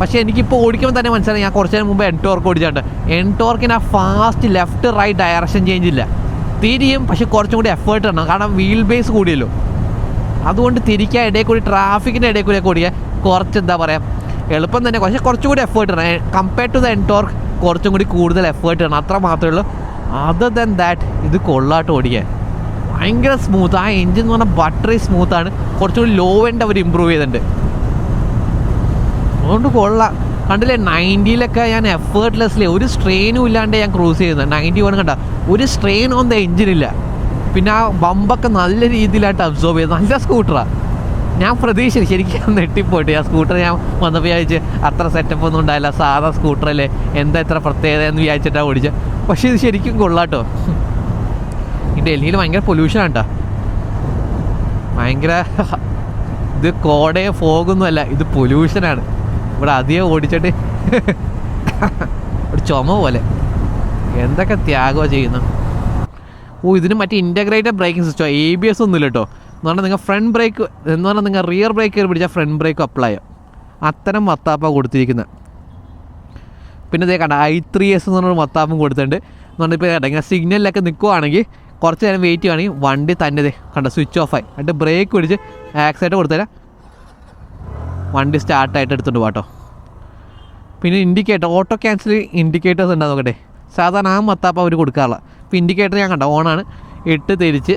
പക്ഷേ എനിക്കിപ്പോൾ ഓടിക്കുമ്പോൾ തന്നെ മനസ്സിലായി ഞാൻ കുറച്ച് നേരം മുമ്പ് എൻടോർക്ക് ഓടിച്ചിട്ടുണ്ട് എൻടോർക്കിന് ആ fast left right direction change ഇല്ല. തിരിയും പക്ഷെ കുറച്ചും കൂടി എഫേർട്ട് ഇടണം. കാരണം വീൽ ബേസ് കൂടിയല്ലോ. അതുകൊണ്ട് തിരിക്കാൻ ഇടയിൽ കൂടി ട്രാഫിക്കിന്റെ ഇടയിൽ കൂടി ഓടിക്കാൻ കുറച്ച് എന്താ പറയുക എളുപ്പം തന്നെ പക്ഷേ കുറച്ചും കൂടി എഫേർട്ട് ഇടണം. കമ്പയർ ടു ദ എൻടോർക്ക് കുറച്ചും കൂടി കൂടുതൽ എഫേർട്ട് ഇടണം. അത്ര മാത്രമേ ഉള്ളൂ. അതർ ദൻ ദാറ്റ് ഇത് കൊള്ളാട്ട് ഓടിക്കാൻ. ഭയങ്കര സ്മൂത്ത് ആ എൻജിൻ എന്ന് പറഞ്ഞാൽ ബട്ടറി സ്മൂത്താണ് കുറച്ചും കൂടി ലോ എൻഡ് അവർ ഇമ്പ്രൂവ് ചെയ്തിട്ടുണ്ട്. അതുകൊണ്ട് കൊള്ളാം. കണ്ടില്ലേ നയന്റിയിലൊക്കെ ഞാൻ എഫേർട്ട്ലെസ്ലി ഒരു സ്ട്രെയിനും ഇല്ലാണ്ട് ഞാൻ ക്രൂസ് ചെയ്യുന്നത്. നയന്റി വൺ കണ്ട ഒരു സ്ട്രെയിൻ ഓൺ ദ എഞ്ചിനില്ല പിന്നെ ആ ബമ്പൊക്കെ നല്ല രീതിയിലായിട്ട് അബ്സോർബ് ചെയ്ത് നല്ല സ്കൂട്ടറാണ് ഞാൻ പ്രതീക്ഷിച്ചു ശരിക്കും നെട്ടിപ്പോയിട്ട് ആ സ്കൂട്ടർ ഞാൻ വന്നപ്പോൾ വിചാരിച്ച് അത്ര സെറ്റപ്പ് ഒന്നും ഉണ്ടായില്ല സാധാ സ്കൂട്ടറല്ലേ എന്താ ഇത്ര പ്രത്യേകത എന്ന് വിചാരിച്ചിട്ടാണ് ഓടിച്ചത്. പക്ഷേ ഇത് ശരിക്കും കൊള്ളാട്ടോ. ഈ ഡൽഹിയിൽ ഭയങ്കര പൊല്യൂഷനാണ് കേട്ടോ ഭയങ്കര ഇത് കോടയെ ഫോഗൊന്നുമല്ല ഇത് പൊല്യൂഷനാണ് ഇവിടെ അധികം ഓടിച്ചിട്ട് ഒരു ചുമ പോലെ. എന്തൊക്കെ ത്യാഗമാണ് ചെയ്യുന്നു. ഓ ഇതിന് മറ്റേ integrated braking system A B S ഒന്നുമില്ല കേട്ടോ. എന്ന് പറഞ്ഞാൽ നിങ്ങൾ ഫ്രണ്ട് ബ്രേക്ക് എന്ന് പറഞ്ഞാൽ നിങ്ങൾ റിയർ ബ്രേക്ക് പിടിച്ചാൽ ഫ്രണ്ട് ബ്രേക്ക് അപ്ലൈ ചെയ്യാം അത്തരം മത്താപ്പ കൊടുത്തിരിക്കുന്നത് പിന്നെ ഇതേ കണ്ട ഐ ത്രീ എസ് എന്ന് പറഞ്ഞൊരു മത്താപ്പും കൊടുത്തിട്ടുണ്ട്. എന്ന് പറഞ്ഞാൽ ഇപ്പോൾ ഇങ്ങനെ സിഗ്നലിലൊക്കെ നിൽക്കുവാണെങ്കിൽ കുറച്ച് നേരം വെയിറ്റ് ചെയ്യുകയാണെങ്കിൽ വണ്ടി തന്നെ കണ്ട സ്വിച്ച് ഓഫായി എന്നിട്ട് ബ്രേക്ക് പിടിച്ച് ആക്സിഡന്റ് കൊടുത്തരാം. വണ്ടി സ്റ്റാർട്ടായിട്ട് എടുത്തുകൊണ്ട് പോട്ടോ പിന്നെ ഇൻഡിക്കേറ്റർ ഓട്ടോ ക്യാൻസൽ ഇൻഡിക്കേറ്റേഴ്സ് ഉണ്ടാകും നോക്കട്ടെ. സാധാരണ ആ മത്താപ്പം അവർ കൊടുക്കാറില്ല. ഇപ്പോൾ ഇൻഡിക്കേറ്റർ ഞാൻ കണ്ട ഓണാണ്. ഇട്ട് തിരിച്ച്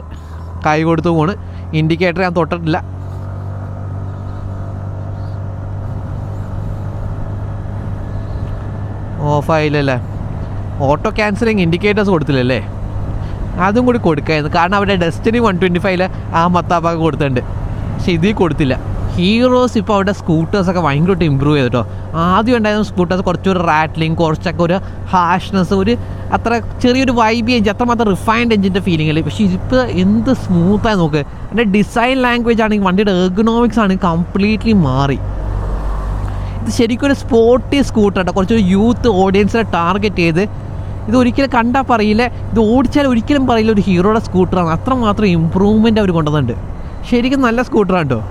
കൈ കൊടുത്തു പോണ്. ഇൻഡിക്കേറ്റർ ഞാൻ തൊട്ടിട്ടില്ല. ഓഫായില്ലല്ലേ ഓട്ടോ ക്യാൻസലിങ് ഇൻഡിക്കേറ്റേഴ്സ് കൊടുത്തില്ലല്ലേ. അതും കൂടി കൊടുക്കായിരുന്നു. കാരണം അവിടെ ഡെസ്റ്റിനി വൺ ട്വന്റി ഫൈവിൽ ആ മത്താപ്പാക്ക് കൊടുത്തിട്ടുണ്ട്. പക്ഷെ ഇതിൽ കൊടുത്തില്ല. ഹീറോസ് ഇപ്പോൾ അവിടെ സ്കൂട്ടേഴ്സൊക്കെ ഭയങ്കരമായിട്ട് ഇമ്പ്രൂവ് ചെയ്തിട്ടോ ആദ്യം ഉണ്ടായിരുന്ന സ്കൂട്ടേഴ്സ് കുറച്ചൊരു റാറ്റ്ലിങ് കുറച്ചൊക്കെ ഒരു ഹാഷ്നെസ് ഒരു അത്ര ചെറിയൊരു വൈബി എഞ്ചിൻ അത്രമാത്രം റിഫൈൻഡ് എഞ്ചിന്റെ ഫീലിംഗ് പക്ഷേ ഇപ്പോൾ എന്ത് സ്മൂത്തായി നോക്ക്. എന്റെ ഡിസൈൻ ലാംഗ്വേജ് ആണെങ്കിൽ വണ്ടിയുടെ എർഗണോമിക്സ് ആണ് കംപ്ലീറ്റ്ലി മാറി. ഇത് ശരിക്കും ഒരു സ്പോർട്ടി സ്കൂട്ടർ കേട്ടോ കുറച്ചൊരു യൂത്ത് ഓഡിയൻസിനെ ടാർഗറ്റ് ചെയ്ത് ഇത് ഒരിക്കലും കണ്ടാൽ പറയില്ല. ഇത് ഓടിച്ചാൽ ഒരിക്കലും പറയില്ല ഒരു ഹീറോയുടെ സ്കൂട്ടറാണ് അത്രമാത്രം ഇമ്പ്രൂവ്മെന്റ് അവർ കൊണ്ടുവന്നിട്ടുണ്ട്. ശരിക്കും നല്ല സ്കൂട്ടറാണ് കേട്ടോ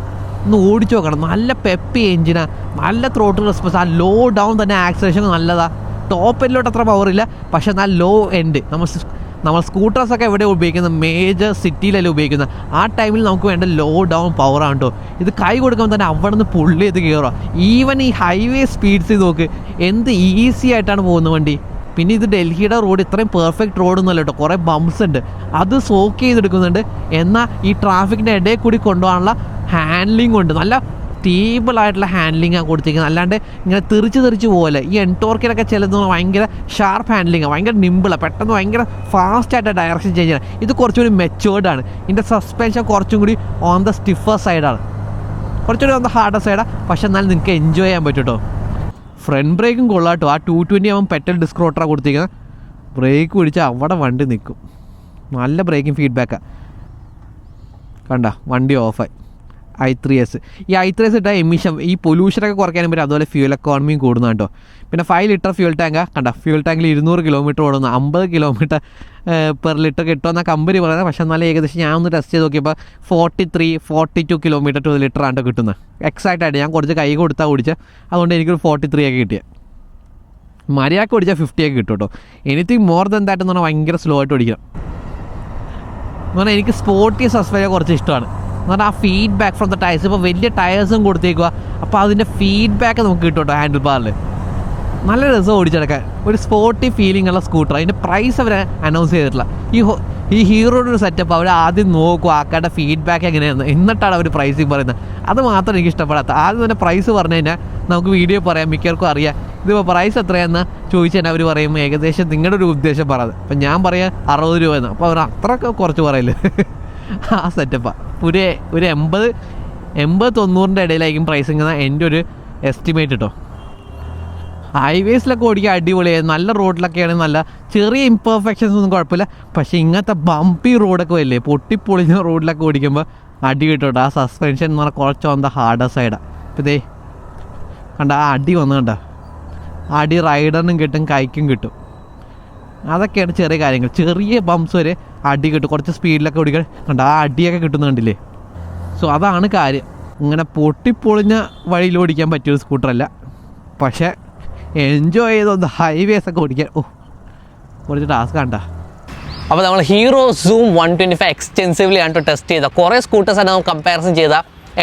ഒന്ന് ഓടിച്ചു നോക്കണം. നല്ല പെപ്പി എഞ്ചിനാ നല്ല ത്രോട്ട് റെസ്പോൺസ് ആ. ലോ ഡൗൺ തന്നെ ആക്സലേഷൻ നല്ലതാ. ടോപ്പ് എല്ലോട്ട് അത്ര പവറില്ല പക്ഷെ എന്നാൽ ലോ എൻഡ് നമ്മൾ നമ്മൾ സ്കൂട്ടേഴ്സൊക്കെ എവിടെ ഉപയോഗിക്കുന്നത് മേജർ സിറ്റിയിലല്ലേ ഉപയോഗിക്കുന്നത്? ആ ടൈമിൽ നമുക്ക് വേണ്ട ലോ ഡൗൺ പവറാണ് കേട്ടോ ഇത് കൈ കൊടുക്കുമ്പോൾ തന്നെ അവിടെ നിന്ന് പുള്ളി ചെയ്ത് കയറുക ഈവൻ ഈ ഹൈവേ സ്പീഡ്സ് നോക്ക്. എന്ത് ഈസി ആയിട്ടാണ് പോകുന്ന വണ്ടി? പിന്നെ ഇത് ഡൽഹിയുടെ റോഡ് ഇത്രയും പെർഫെക്റ്റ് റോഡൊന്നുമല്ല കേട്ടോ കുറേ ബംസ് ഉണ്ട്. അത് സോക്ക് ചെയ്തെടുക്കുന്നുണ്ട്. എന്നാൽ ഈ ട്രാഫിക്കിന്റെ ഇടയിൽ കൂടി കൊണ്ടുപോകാനുള്ള ഹാൻഡ്ലിംഗ് ഉണ്ട്. നല്ല സ്റ്റേബിൾ ആയിട്ടുള്ള ആണ് കൊടുത്തിരിക്കുന്നത്. അല്ലാണ്ട് ഇങ്ങനെ തെറിച്ച് തെറിച്ച് പോലെ ഈ എൻടോർക്കിലൊക്കെ ചിലത് ഭയങ്കര ഷാർപ്പ് ഹാൻഡ്ലിംഗ് ഭയങ്കര നിമ്പിളാണ് പെട്ടെന്ന് ഭയങ്കര ഫാസ്റ്റായിട്ട് ഡയറക്ഷൻ ചേഞ്ച് ചെയ്യണം. ഇത് കുറച്ചുകൂടി മെച്ചുവേർഡ് ആണ്. ഇതിന്റെ സസ്പെൻഷൻ കുറച്ചും കൂടി ഓൺ ദ സ്റ്റിഫർ സൈഡാണ് കുറച്ചുകൂടി ഓൺ ദ ഹാർഡർ സൈഡാണ് പക്ഷെ എന്നാലും നിങ്ങൾക്ക് എൻജോയ് ചെയ്യാൻ പറ്റും കേട്ടോ ഫ്രണ്ട് ബ്രേക്കും കൊള്ളാട്ടോ. ആ ടു ട്വന്റി ആവുമ്പോൾ പെറ്റൽ ഡിസ്ക് റോട്ടറാണ് കൊടുത്തിരിക്കുന്നത്. ബ്രേക്ക് പിടിച്ചാൽ അവിടെ വണ്ടി നിൽക്കും. നല്ല ബ്രേക്കിംഗ് ഫീഡ്ബാക്കാണ് കണ്ട വണ്ടി ഓഫായി ഐ ത്രീ എസ് ഈ ഐ ത്രീ എസ് ഇട്ടാൽ എമിഷൻ ഈ പൊല്യൂഷനൊക്കെ കുറയ്ക്കാനും പറ്റും. അതുപോലെ ഫ്യൂൽ എക്കോണമിയും കൂടുന്നു കേട്ടോ. പിന്നെ ഫൈവ് ലിറ്റർ ഫ്യൂൽ ടാങ്ക് കണ്ട? ഫ്യൂൽ ടാങ്കിൽ ഇരുന്നൂറ് കിലോമീറ്റർ ഓടുന്നു. അമ്പത് കിലോമീറ്റർ പെർ ലിറ്റർ കിട്ടുമെന്ന കമ്പനി പറയുന്നത്. പക്ഷേ എന്നാലും ഏകദേശം ഞാൻ ഒന്ന് ടെസ്റ്റ് ചെയ്ത് നോക്കിയപ്പോൾ forty three forty two kilometre to litre ആണ് കിട്ടുന്നത്. എക്സാക്റ്റ് ആയിട്ട് ഞാൻ കുറച്ച് കൈ കൊടുത്താൽ ഓടിച്ചത് അതുകൊണ്ട് എനിക്കൊരു ഫോർട്ടി ത്രീ ഒക്കെ കിട്ടിയത് മര്യാദയ്ക്ക് ഓടിച്ചാൽ ഫിഫ്റ്റി ഒക്കെ കിട്ടും കേട്ടോ. എനിത്തിങ് മോർ ദൻ ദാറ്റ് എന്ന് പറഞ്ഞാൽ ഭയങ്കര സ്ലോ ആയിട്ട് ഓടിക്കണം. എന്ന് പറഞ്ഞാൽ എനിക്ക് സ്പോർട്ടി സസ്പെൻഷൻ കുറച്ച് ഇഷ്ടമാണ്. എന്ന് പറഞ്ഞാൽ ആ ഫീഡ്ബാക്ക് ഫ്രം ദ ടയർസ് ഇപ്പോൾ വലിയ ടയേഴ്സും കൊടുത്തേക്കുക അപ്പോൾ അതിന്റെ ഫീഡ്ബാക്ക് നമുക്ക് കിട്ടും ഹാൻഡിൽ ബാറിൽ നല്ല രസം ഓടിച്ചെടുക്കാൻ. ഒരു സ്പോർട്ടി ഫീലിംഗ് ഉള്ള സ്കൂട്ടർ അതിന്റെ പ്രൈസ് അവർ അനൗൺസ് ചെയ്തിട്ടില്ല. ഈ ഈ ഹീറോയുടെ ഒരു സെറ്റപ്പ് അവർ ആദ്യം നോക്കും ആക്കാരുടെ ഫീഡ്ബാക്ക് എങ്ങനെയായിരുന്നു എന്നിട്ടാണ് അവർ പ്രൈസിങ് പറയുന്നത്. അത് മാത്രം എനിക്ക് ഇഷ്ടപ്പെടാത്ത. ആദ്യം തന്നെ പ്രൈസ് പറഞ്ഞു കഴിഞ്ഞാൽ നമുക്ക് വീഡിയോ പറയാം മിക്കവർക്കും അറിയാം. ഇതിപ്പോൾ പ്രൈസ് എത്രയാണെന്ന് ചോദിച്ചു കഴിഞ്ഞാൽ അവർ പറയും ഏകദേശം നിങ്ങളുടെ ഒരു ഉദ്ദേശം പറയാതെ അപ്പം ഞാൻ പറയാം അറുപത് രൂപ എന്ന്. അപ്പോൾ അവർ അത്രയൊക്കെ കുറച്ച് പറയില്ലേ ആ സെറ്റപ്പാണ് ഒരു ഒരു എൺപത് എൺപത് തൊണ്ണൂറിന്റെ ഇടയിലായിരിക്കും പ്രൈസിങ് എന്നാൽ എന്റെ ഒരു എസ്റ്റിമേറ്റ് കേട്ടോ ഹൈവേസിലൊക്കെ ഓടിക്കുക അടിപൊളിയായി നല്ല റോഡിലൊക്കെയാണ് നല്ല ചെറിയ ഇംപെർഫെക്ഷൻസ് ഒന്നും കുഴപ്പമില്ല. പക്ഷേ ഇങ്ങനത്തെ ബംപി റോഡൊക്കെ വരില്ലേ പൊട്ടിപ്പൊളിഞ്ഞ റോഡിലൊക്കെ ഓടിക്കുമ്പോൾ അടി കിട്ടും ആ സസ്പെൻഷൻ എന്ന് പറഞ്ഞാൽ കുറച്ച് വന്ന ഹാർഡർ സൈഡാണ് ഇപ്പം ഇതേ കണ്ട ആ അടി വന്നു കണ്ട. അടി റൈഡറിനും കിട്ടും കൈക്കും കിട്ടും. അതൊക്കെയാണ് ചെറിയ കാര്യങ്ങൾ. ചെറിയ ബംസ് വരെ അടി കിട്ടും. കുറച്ച് സ്പീഡിലൊക്കെ ഓടിക്കാൻ കണ്ട? ആ അടിയൊക്കെ കിട്ടുന്ന കണ്ടില്ലേ? സോ അതാണ് കാര്യം. ഇങ്ങനെ പൊട്ടിപ്പൊളിഞ്ഞ വഴിയിൽ ഓടിക്കാൻ പറ്റിയൊരു സ്കൂട്ടറല്ല പക്ഷേ എൻജോയ് ചെയ്തൊന്ന് ഹൈവേസ് ഒക്കെ ഓടിക്കാൻ. ഓ കുറച്ച് ടാസ്ക് കണ്ട അപ്പോൾ നമ്മൾ Hero Xoom one twenty five extensively ആണ് ടെസ്റ്റ് ചെയ്ത കുറേ സ്കൂട്ടേഴ്സാണ് നമ്മൾ കമ്പാരിസൺ ചെയ്ത.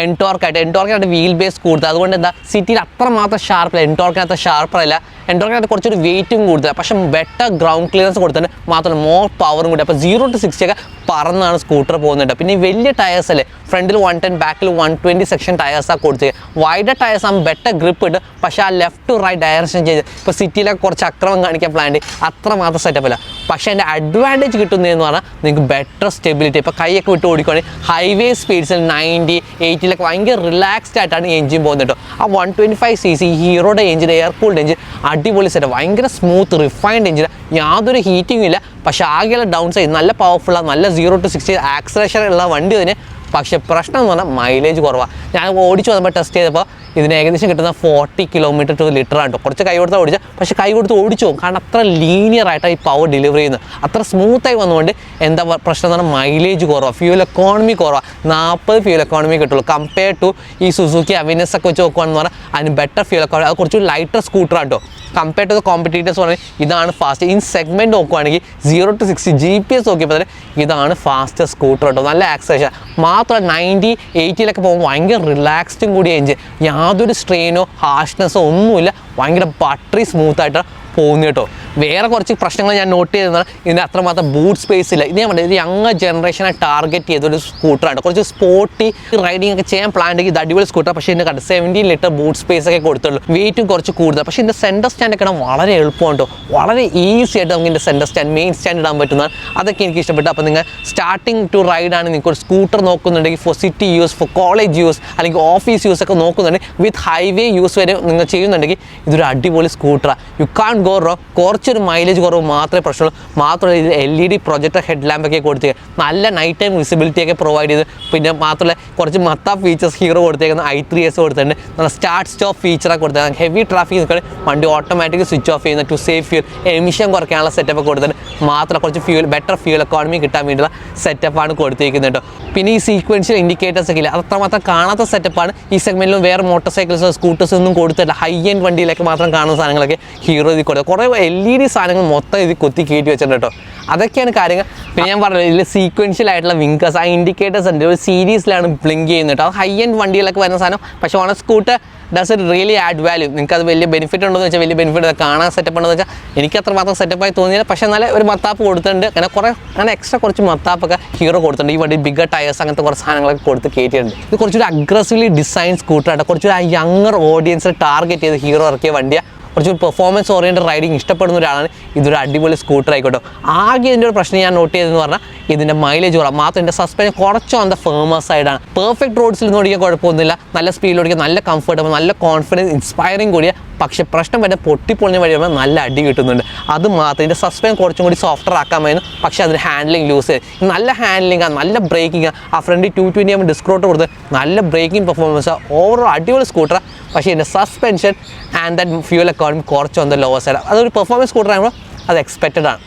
എൻടോർക്കായിട്ട് എൻടോർക്കായിട്ട് വീൽ ബേസ് കൂടുതൽ അതുകൊണ്ട് എന്താ? സിറ്റിയിൽ അത്രമാത്രം ഷാർപ്പില്ല എൻടോർക്കിനകത്ത് ഷാർപ്പറല്ല എൻടോർക്കിനകത്ത് കുറച്ചൊരു വെയിറ്റും കൂടുതൽ പക്ഷേ ബെറ്റർ ഗ്രൗണ്ട് ക്ലിയറൻസ് കൊടുത്തിട്ട് മാത്രം മോർ പവറും കൂടി. അപ്പോൾ സീറോ ടു സിക്സ്റ്റി ഒക്കെ പറന്നാണ് സ്കൂട്ടർ പോകുന്നുണ്ട് പിന്നെ വലിയ ടയേഴ്സ് അല്ലേ ഫ്രണ്ടിൽ വൺ ടെൻ ബാക്കിൽ വൺ ട്വന്റി സെക്ഷൻ ടയേഴ്സാണ് കൊടുത്തത്. വൈഡ് ടയേഴ്സ് ആകുമ്പോൾ ബെറ്റർ ഗ്രിപ്പ് ഉണ്ട്. പക്ഷേ ആ ലെഫ്റ്റ് ടു റൈറ്റ് ഡയറക്ഷൻ ചെയ്ത് ഇപ്പോൾ സിറ്റിയിലൊക്കെ കുറച്ച് അക്രമം കാണിക്കാൻ പ്ലാൻ അത്രമാത്രം സെറ്റപ്പ് അല്ല. പക്ഷേ അതിന്റെ അഡ്വാന്റേജ് കിട്ടുന്നതെന്ന് പറഞ്ഞാൽ നിങ്ങൾക്ക് ബെറ്റർ സ്റ്റെബിലിറ്റി ഇപ്പോൾ കൈയൊക്കെ വിട്ട് ഓടിക്കുകയാണെങ്കിൽ ഹൈവേ സ്പീഡ്സിൽ നയന്റി എയ്റ്റിലൊക്കെ ഭയങ്കര റിലാക്സ്ഡ് ആയിട്ടാണ് എഞ്ചിൻ പോകുന്നത് കേട്ടോ. ആ one twenty five C C ഹീറോയുടെ engine air cooled engine അടിപൊളി സെറ്റ് ഭയങ്കര സ്മൂത്ത് റിഫൈൻഡ് എഞ്ചിൻ യാതൊരു ഹീറ്റിംഗും ഇല്ല. പക്ഷേ ആകെയുള്ള ഡൗൺ സൈഡ് നല്ല പവർഫുള്ളാണ് നല്ല സീറോ ടു സിക്സ്റ്റി ആക്സലേഷൻ ഉള്ള വണ്ടി തന്നെ പക്ഷേ പ്രശ്നം എന്ന് പറഞ്ഞാൽ മൈലേജ് കുറവാണ് ഞാൻ ഓടിച്ചു വന്നപ്പോൾ ടെസ്റ്റ് ചെയ്തപ്പോൾ ഇതിന് ഏകദേശം കിട്ടുന്ന ഫോർട്ടി കിലോമീറ്റർ ടു ലിറ്റർ ആണ് കുറച്ച് കൈ കൊടുത്ത് ഓടിച്ചാൽ പക്ഷേ കൈ കൊടുത്ത് ഓടിച്ചു പോകും. കാരണം അത്ര ലീനിയർ ആയിട്ടാണ് ഈ പവർ ഡെലിവറി ചെയ്യുന്നത്. അത്ര സ്മൂത്തായി വന്നുകൊണ്ട് എന്താ പ്രശ്നം എന്ന് പറഞ്ഞാൽ മൈലേജ് കുറവാണ് ഫ്യൂൽ എക്കോണമി കുറവാണ് നാൽപ്പത് ഫ്യൂൽ എക്കോണമി കിട്ടുള്ളൂ. കമ്പയർ ടു ഈ സുസുക്കി അവിനസ് ഒക്കെ വെച്ച് നോക്കുകയാണെന്ന് പറഞ്ഞാൽ അതിന് ബെറ്റർ ഫ്യൂൽ എക്കോണമി അത് കുറച്ച് ലൈറ്റർ സ്കൂട്ടറാണ് കേട്ടോ കമ്പയർ ടു ദ കോമ്പറ്റീറ്റേഴ്സ് പറഞ്ഞാൽ ഇതാണ് ഫാസ്റ്റ് ഇൻ സെഗ്മെന്റ് നോക്കുവാണെങ്കിൽ zero to sixty G P S നോക്കിയപ്പോൾ തന്നെ ഇതാണ് ഫാസ്റ്റ് സ്കൂട്ടർ കേട്ടോ. നല്ല ആക്സേഷൻ മാത്രം നയന്റി എയ്റ്റിയിലൊക്കെ പോകുമ്പോൾ ഭയങ്കര റിലാക്സ്ഡും കൂടി എഞ്ചിൻ യാതൊരു സ്ട്രെയിനോ ഹാർഷ്നെസ്സോ ഒന്നുമില്ല. ഭയങ്കര ബട്ടറി സ്മൂത്തായിട്ട് പോകുന്നു കേട്ടോ. വേറെ കുറച്ച് പ്രശ്നങ്ങൾ ഞാൻ നോട്ട് ചെയ്തതാണ്. ഇതിന് അത്രമാത്രം ബൂട്ട് സ്പേസ് ഇല്ല. ഇത് ഞാൻ പറഞ്ഞത് ഇത് യങ് ജനറേഷനെ ടാർഗറ്റ് ചെയ്തൊരു സ്കൂട്ടറാണ് കുറച്ച് സ്പോർട്ടി റൈഡിംഗ് ഒക്കെ ചെയ്യാൻ പ്ലാൻ ഉണ്ടെങ്കിൽ അടിപൊളി സ്കൂട്ടർ പക്ഷേ ഇതിന്റെ കണ്ട് സെവന്റീൻ ലിറ്റർ ബൂട്ട് സ്പേസ് ഒക്കെ കൊടുത്തുള്ളൂ. വെയിറ്റും കുറച്ച് കൂടുതൽ പക്ഷേ ഇതിന്റെ സെന്റർ സ്റ്റാൻഡ് ഒക്കെ വളരെ എളുപ്പമാണ് കേട്ടോ. വളരെ ഈസി ആയിട്ട് നമുക്ക് ഇതിന്റെ സെന്റർ സ്റ്റാൻഡ് മെയിൻ സ്റ്റാൻഡ് ഇടാൻ പറ്റുന്നതാണ് അതൊക്കെ എനിക്ക് ഇഷ്ടപ്പെട്ടു. അപ്പോൾ നിങ്ങൾ സ്റ്റാർട്ടിങ് ടു റൈഡ് ആണ് നിങ്ങൾക്ക് ഒരു scooter നോക്കുന്നുണ്ടെങ്കിൽ for city use for college use അല്ലെങ്കിൽ ഓഫീസ് യൂസ് ഒക്കെ നോക്കുന്നുണ്ടെങ്കിൽ വിത്ത് ഹൈവേ യൂസ് വരെ നിങ്ങൾ ചെയ്യുന്നുണ്ടെങ്കിൽ ഇതൊരു അടിപൊളി സ്കൂട്ടറാണ് യു കാൺ ഗോ റോ കുറച്ചൊരു മൈലേജ് കുറവ് മാത്രമേ പ്രശ്നമുള്ളൂ. മാത്രമല്ല ഇത് L E D projector head ലാമ്പൊക്കെ ഒക്കെ കൊടുത്ത് നല്ല നൈറ്റ് ടൈം വിസിബിലിറ്റി ഒക്കെ പ്രൊവൈഡ് ചെയ്ത്. പിന്നെ മാത്രമല്ല കുറച്ച് മത്ത ഫീച്ചേഴ്സ് ഹീറോ കൊടുത്തേക്കുന്ന ഐ ത്രീ എസ് കൊടുത്തിട്ടുണ്ട്. നല്ല സ്റ്റാർട്ട് സ്റ്റോപ്പ് ഫീച്ചറൊക്കെ കൊടുത്തത് ഹെവി ട്രാഫിക് നിൽക്കുകയാണ് വണ്ടി ഓട്ടോമാറ്റിക് സ്വിച്ച് ഓഫ് ചെയ്യുന്ന ടു സേഫ് ഫ്യൂൽ എമിഷൻ കുറയ്ക്കാനുള്ള സെറ്റപ്പ് കൊടുത്തിട്ടുണ്ട്. മാത്രം കുറച്ച് ഫ്യൂൽ ബെറ്റർ ഫ്യൂൽ എക്കോണമി കിട്ടാൻ വേണ്ടിയുള്ള സെറ്റപ്പാണ് കൊടുത്തിരിക്കുന്നത് കേട്ടോ പിന്നെ ഈ സീക്വൻഷ്യൽ ഇൻഡിക്കേറ്റേഴ്സ് ഒക്കെ ഇല്ല? അത് അത്രമാത്രം കാണാത്ത സെറ്റപ്പാണ് ഈ സെഗ്മെന്റിലും വേറെ മോട്ടോർ സൈക്കിൾസോ സ്കൂട്ടേഴ്സ് ഒന്നും കൊടുത്തില്ല ഹൈ എൻഡ് വണ്ടിയിലൊക്കെ മാത്രം കാണുന്ന സാധനങ്ങളൊക്കെ ഹീറോ ഇതിൽ കൊടുക്കുക കുറേ എൽ ഇ ഡി സാധനങ്ങൾ മൊത്തം ഇത് കൊത്തി കയറ്റി വെച്ചിട്ടുണ്ട് കേട്ടോ. അതൊക്കെയാണ് കാര്യങ്ങൾ. പിന്നെ ഞാൻ പറഞ്ഞത് ഇതിൽ സീക്വൻഷ്യൽ ആയിട്ടുള്ള വിങ്കേഴ്സ് ആ ഇൻഡിക്കേറ്റേഴ്സ് ഉണ്ട്. ഒരു സീരീസിലാണ് ബ്ലിങ്ക് ചെയ്യുന്നത് കേട്ടോ. അത് ഹൈ എൻഡ് വണ്ടിയിലൊക്കെ വരുന്ന സാധനം. പക്ഷേ ഓണ scooter does it really add value നിങ്ങൾക്ക് അത് വലിയ ബെനിഫിറ്റ് ഉണ്ടെന്ന് വെച്ചാൽ വലിയ ബെനിഫിറ്റ് കാണാൻ സെറ്റപ്പ് ഉണ്ടോ എന്ന് വെച്ചാൽ എനിക്ക് അത്ര മാത്രം സെറ്റപ്പായി തോന്നിയില്ല. പക്ഷേ നല്ല ഒരു മത്താപ്പ് കൊടുത്തിട്ടുണ്ട്. അങ്ങനെ കുറേ അങ്ങനെ എക്സ്ട്രാ കുറച്ച് മത്താപ്പൊക്കെ ഹീറോ കൊടുത്തിട്ടുണ്ട്. ഈ വണ്ടി ബിഗർ ടയേഴ്സ് അങ്ങനത്തെ കുറച്ച് സാധനങ്ങളൊക്കെ കൊടുത്ത് കയറ്റിയിട്ടുണ്ട് ഇത് കുറച്ചൊരു അഗ്രസീവ്ലി ഡിസൈൻ സ്കൂട്ടറായിട്ട് കുറച്ചൊരു ആ യങ്ങർ ഓഡിയൻസിനെ ടാർഗറ്റ് ചെയ്ത് ഹീറോ ഇറക്കിയ വണ്ടിയാണ് കുറച്ച് പെർഫോമൻസ് ഓറിയന്റഡ് റൈഡിങ് ഇഷ്ടപ്പെടുന്ന ഒരാളാണ്. ഇതൊരു അടിപൊളി സ്കൂട്ടർ ആയിക്കോട്ടെ. ആകെ ഇതിന്റെ ഒരു പ്രശ്നം ഞാൻ നോട്ട് ചെയ്തതെന്ന് പറഞ്ഞാൽ ഇതിന്റെ മൈലേജ് കുറവാണ് മാത്രം ഇതിന്റെ സസ്പെൻഷൻ കുറച്ചും അന്ത ഫേമസ് സൈഡാണ് പെർഫെക്റ്റ് റോഡ്സിൽ നിന്ന് ഓടിക്കാൻ കുഴപ്പമൊന്നുമില്ല. നല്ല സ്പീഡിൽ ഓടിക്കാൻ നല്ല കംഫർട്ടബിൾ നല്ല കോൺഫിഡൻസ് ഇൻസ്പയറിംഗ് കൂടിയ പക്ഷേ പ്രശ്നം വരെ പൊട്ടിപ്പൊളിഞ്ഞ വഴി വരുമ്പോൾ നല്ല അടി കിട്ടുന്നുണ്ട്. അത് മാത്രം ഇതിന്റെ സസ്പെൻഷൻ കുറച്ചും കൂടി സോഫ്റ്റർ ആക്കാമായിരുന്നു പക്ഷേ അതിന് ഹാൻഡ്ലിംഗ് ലൂസ് നല്ല ഹാൻഡ്ലിംഗ് ആണ് നല്ല ബ്രേക്കിംഗ് ആണ് ആ ഫ്രണ്ട് ടു ട്വന്റി ആകുമ്പോൾ ഡിസ്ക്രോട്ട് കൊടുത്ത് നല്ല ബ്രേക്കിംഗ് പെർഫോമൻസ് ഓവറോൾ അടിപൊളി സ്കൂട്ടർ പക്ഷേ ഇതിന്റെ suspension and that fuel economy കുറച്ച് വന്ന ലോവർ സൈഡ് അതൊരു പെർഫോമൻസ് സ്കൂട്ടർ ആകുമ്പോൾ അത് എക്സ്പെക്റ്റഡ് ആണ്.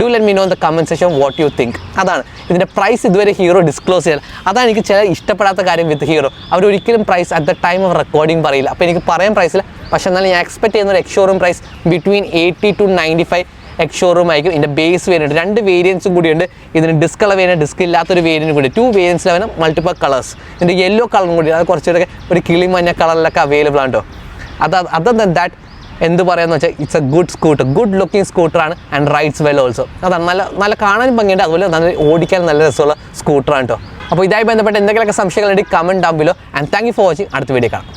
Do let me know the comment section what you think അതാണ്. ഇതിന്റെ പ്രൈസ് ഇതുവരെ ഹീറോ ഡിസ്ക്ലോസ് ചെയ്യാൻ. അതാണ് എനിക്ക് ചില ഇഷ്ടപ്പെടാത്ത കാര്യം വിത്ത് ഹീറോ അവർ ഒരിക്കലും price at the time of recording പറയില്ല. അപ്പോൾ എനിക്ക് പറയാൻ പ്രൈസില്ല പക്ഷേ എന്നാലും ഞാൻ എക്സ്പെക്ട് ചെയ്യുന്ന ഒരു ex showroom price between eighty to ninety five ex showroom ആയിരിക്കും. ഇതിന്റെ ബേസ് വേരിയന്റ് രണ്ട് വേരിയൻസും കൂടിയുണ്ട്. ഇതിന് ഡിസ്ക് കളർ വേരിയന്റ് ഡിസ്ക് ഇല്ലാത്തൊരു വേരിയന്റ് കൂടി. ടു വേരിയൻസിൽ വേണം മൾട്ടിപ്പിൾ കളേഴ്സ് ഇതിന്റെ യെല്ലോ കളറും കൂടി. അത് കുറച്ചുകൂടെ ഒരു കിളിമഞ്ഞ കളറിലൊക്കെ അവൈലബിൾ ആണ് കേട്ടോ അത് അതർ ദാറ്റ് എന്ത് പറയാന്ന് വെച്ചാൽ it's a good scooter good looking സ്കൂട്ടറാണ് and rides well also അതാണ് നല്ല നല്ല കാണാൻ ഭംഗിയുണ്ട്. അതുപോലെ നല്ല ഓടിക്കാൻ നല്ല രസമുള്ള സ്കൂട്ടറാണ് കേട്ടോ അപ്പോൾ ഇതായി ബന്ധപ്പെട്ട് എന്തെങ്കിലുമൊക്കെ സംശയങ്ങളുണ്ടെങ്കിൽ comment below and thank you for watching അടുത്ത വീഡിയോ കാണാം.